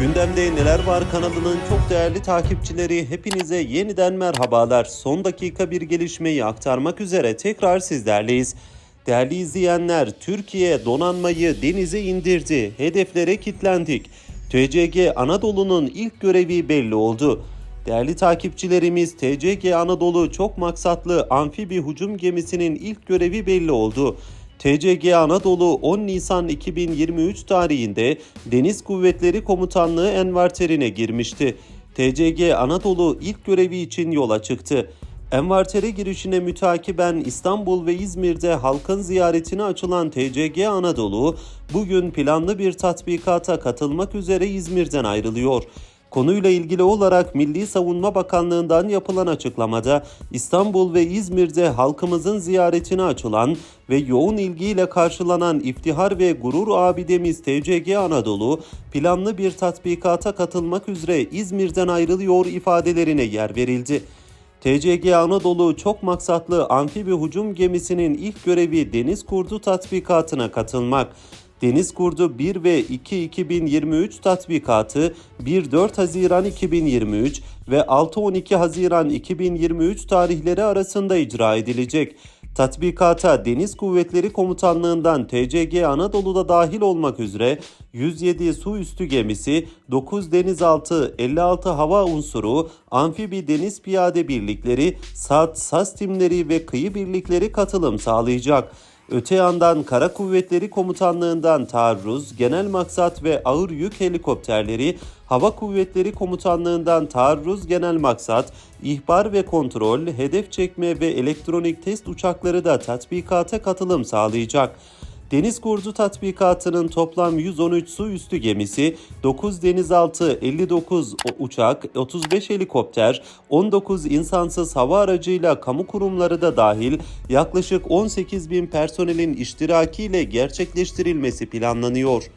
Gündemde Neler Var kanalının çok değerli takipçileri hepinize yeniden merhabalar. Son dakika bir gelişmeyi aktarmak üzere tekrar sizlerleyiz. Değerli izleyenler, Türkiye donanmayı denize indirdi. Hedeflere kilitlendik. TCG Anadolu'nun ilk görevi belli oldu. Değerli takipçilerimiz TCG Anadolu çok maksatlı amfibi hücum gemisinin ilk görevi belli oldu. TCG Anadolu 10 Nisan 2023 tarihinde Deniz Kuvvetleri Komutanlığı envarterine girmişti. TCG Anadolu ilk görevi için yola çıktı. Envartere girişine mütakiben İstanbul ve İzmir'de halkın ziyaretine açılan TCG Anadolu bugün planlı bir tatbikata katılmak üzere İzmir'den ayrılıyor. Konuyla ilgili olarak Milli Savunma Bakanlığı'ndan yapılan açıklamada İstanbul ve İzmir'de halkımızın ziyaretine açılan ve yoğun ilgiyle karşılanan iftihar ve gurur abidemiz TCG Anadolu planlı bir tatbikata katılmak üzere İzmir'den ayrılıyor ifadelerine yer verildi. TCG Anadolu çok maksatlı amfibi hücum gemisinin ilk görevi deniz kurdu tatbikatına katılmak. Deniz Kurdu 1 ve 2 2023 tatbikatı 1-4 Haziran 2023 ve 6-12 Haziran 2023 tarihleri arasında icra edilecek. Tatbikata Deniz Kuvvetleri Komutanlığı'ndan TCG Anadolu'da dahil olmak üzere 107 su üstü gemisi, 9 denizaltı, 56 hava unsuru, amfibi deniz piyade birlikleri, SAT, SAS timleri ve kıyı birlikleri katılım sağlayacak. Öte yandan Kara Kuvvetleri Komutanlığı'ndan taarruz, genel maksat ve ağır yük helikopterleri, Hava Kuvvetleri Komutanlığı'ndan taarruz genel maksat, ihbar ve kontrol, hedef çekme ve elektronik test uçakları da tatbikata katılım sağlayacak. Deniz Kurdu tatbikatının toplam 113 su üstü gemisi, 9 denizaltı, 59 uçak, 35 helikopter, 19 insansız hava aracıyla kamu kurumları da dahil yaklaşık 18 bin personelin iştirakiyle gerçekleştirilmesi planlanıyor.